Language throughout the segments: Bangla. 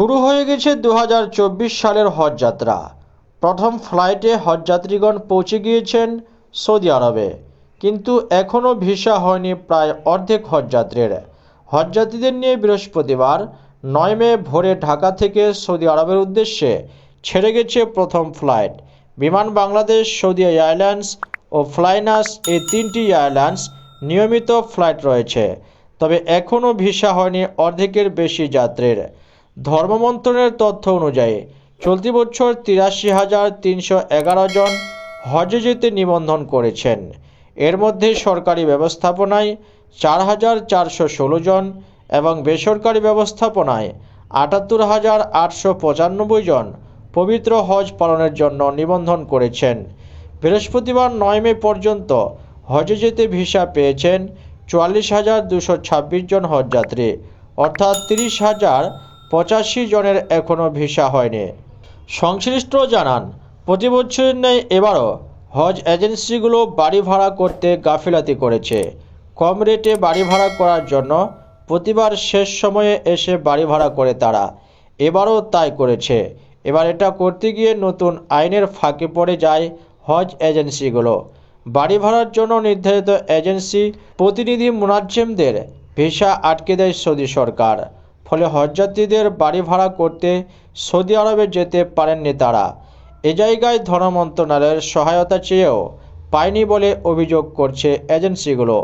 শুরু হয়ে গেছে দু হাজার চব্বিশ সালের হজ যাত্রা। প্রথম ফ্লাইটে হজযাত্রীগণ পৌঁছে গিয়েছেন সৌদি আরবে। কিন্তু এখনও ভিসা হয়নি প্রায় অর্ধেক হজযাত্রীর। হজযাত্রীদের নিয়ে বৃহস্পতিবার নয় মে ভোরে ঢাকা থেকে সৌদি আরবের উদ্দেশ্যে ছেড়ে গেছে প্রথম flight. Biman Bangladesh, Saudi airlines ও ফ্লাইনাস এই তিনটি এয়ারলাইন্স নিয়মিত ফ্লাইট রয়েছে। তবে এখনও ভিসা হয়নি অর্ধেকের বেশি যাত্রীর। ধর্ম মন্ত্রণের তথ্য অনুযায়ী, চলতি বছর তিরাশি হাজার তিনশো এগারো জন হজে যেতে নিবন্ধন করেছেন। এর মধ্যে সরকারি ব্যবস্থাপনায় চার হাজার চারশো ষোলো জন এবং বেসরকারি ব্যবস্থাপনায় আটাত্তর হাজার আটশো পঁচানব্বই জন পবিত্র হজ পালনের জন্য নিবন্ধন করেছেন। বৃহস্পতিবার নয় মে পর্যন্ত হজে যেতে ভিসা পেয়েছেন চুয়াল্লিশ হাজার দুশো ছাব্বিশ জন হজযাত্রী, অর্থাৎ তিরিশ হাজার পঁচাশি জনের এখনও ভিসা হয়নি। সংশ্লিষ্ট জানান প্রতি বছরের ন্যায় এবারও হজ এজেন্সিগুলো বাড়ি ভাড়া করতে গাফিলাতি করেছে। কম রেটে বাড়ি ভাড়া করার জন্য প্রতিবার শেষ সময়ে এসে বাড়ি ভাড়া করে তারা। এবারও তাই করেছে। এবার এটা করতে গিয়ে নতুন আইনের ফাঁকে পড়ে যায় হজ এজেন্সিগুলো। বাড়ি ভাড়ার জন্য নির্ধারিত এজেন্সি প্রতিনিধি মুনাজ্জেমদের ভিসা আটকে দেয় সৌদি সরকার। ফলে হজযাত্রীদের বাড়ি ভাড়া করতে সৌদি আরবে যেতে পারেননি তারা। এ জায়গায় ধর্ম মন্ত্রণালয়ের সহায়তা চেয়েও পায়নি বলে অভিযোগ করছে এজেন্সিগুলো।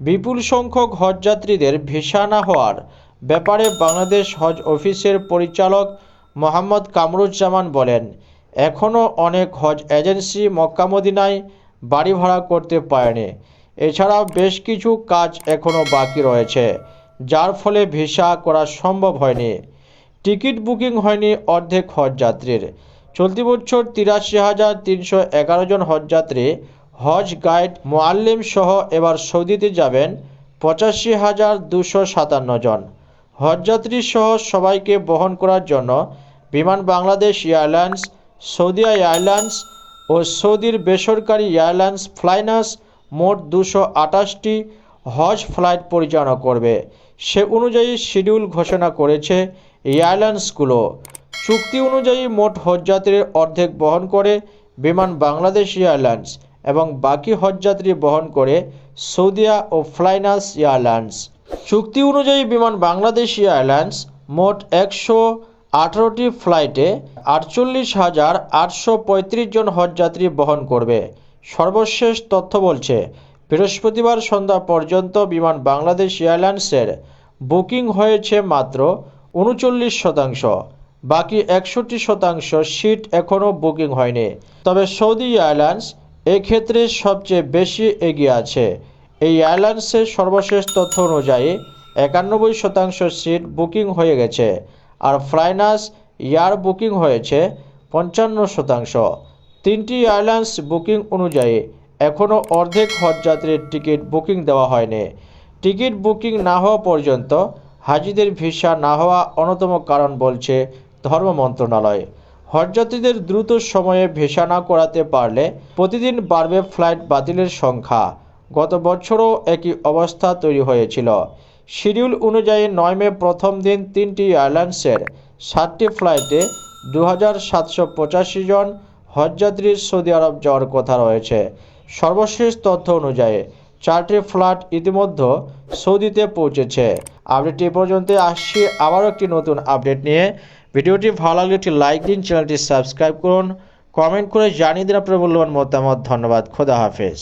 বিপুল সংখ্যক হজযাত্রীদের ভিসা না হওয়ার ব্যাপারে বাংলাদেশ হজ অফিসের পরিচালক মোহাম্মদ কামরুজ্জামান বলেন, এখনও অনেক হজ এজেন্সি মক্কামদিনায় বাড়ি ভাড়া করতে পারেনি। এছাড়াও বেশ কিছু কাজ এখনও বাকি রয়েছে। যার ফলে ভিসা করা সম্ভব হয়নি। টিকিট বুকিং হয়নি অর্ধেক হজযাত্রীর। চলতি বছর তিরাশি হাজার তিনশো এগারো জন হজযাত্রী হজ গাইড মোয়াল্লিম সহ এবার সৌদিতে যাবেন পঁচাশি হাজার দুশো সাতান্ন জন। হজযাত্রী সহ সবাইকে বহন করার জন্য Biman Bangladesh airlines, Saudi airlines ও সৌদির বেসরকারি এয়ারলাইন্স ফ্লাইনাস মোট দুশো আটাশটি হজ ফ্লাইট পরিচালনা করবে। সে অনুযায়ী শিডিউল ঘোষণা করেছে এয়ারলাইন্সগুলো চুক্তি অনুযায়ী মোট হজযাত্রীর অর্ধেক বহন করে বিমান বাংলাদেশ এয়ারলাইন্স এবং বাকি হজযাত্রী বহন করে সৌদিয়া ও ফ্লাইনাস এয়ারলাইন্স। চুক্তি অনুযায়ী বিমান বাংলাদেশ এয়ারলাইন্স মোট একশো আঠারোটি ফ্লাইটে আটচল্লিশ হাজার আটশো জন হজযাত্রী বহন করবে। সর্বশেষ তথ্য বলছে বৃহস্পতিবার সন্ধ্যা পর্যন্ত বিমান বাংলাদেশ এয়ারলাইন্সের বুকিং হয়েছে মাত্র উনচল্লিশ শতাংশ, বাকি একষট্টি শতাংশ সিট এখনও বুকিং হয়নি। তবে সৌদি এয়ারলাইন্স এক্ষেত্রে সবচেয়ে বেশি এগিয়ে আছে। এই এয়ারলাইন্সের সর্বশেষ তথ্য অনুযায়ী, একানব্বই শতাংশ সিট বুকিং হয়ে গেছে আর ফ্লাইনাস এয়ার বুকিং হয়েছে পঞ্চান্ন শতাংশ। তিনটি এয়ারলাইন্স বুকিং অনুযায়ী এখনও অর্ধেক হজযাত্রীর টিকিট বুকিং দেওয়া হয়নি। টিকিট বুকিং না হওয়া পর্যন্ত হাজিদের ভিসা না হওয়া অন্যতম কারণ বলছে ধর্ম মন্ত্রণালয়। হজযাত্রীদের দ্রুত সময়ে ভিসা না করাতে পারলে প্রতিদিন বাড়বে ফ্লাইট বাতিলের সংখ্যা। গত বছরও একই অবস্থা তৈরি হয়েছিল। শিডিউল অনুযায়ী নয় মে প্রথম দিন তিনটি এয়ারলাইন্সের সাতটি ফ্লাইটে দু হাজার সাতশো পঁচাশি জন হজযাত্রীর সৌদি আরব যাওয়ার কথা রয়েছে। সর্বশেষ তথ্য অনুযায়ী, চারটি ফ্ল্যাট ইতিমধ্যে সৌদিতে পৌঁছেছে। আপডেটটি পর্যন্ত আসছি। আবারও একটি নতুন আপডেট নিয়ে। ভিডিওটি ভালো লাগলে একটি লাইক দিন, চ্যানেলটি সাবস্ক্রাইব করুন। কমেন্ট করে জানিয়ে দিন আপনার মূল্যবান মতামত। ধন্যবাদ। খোদা হাফেজ।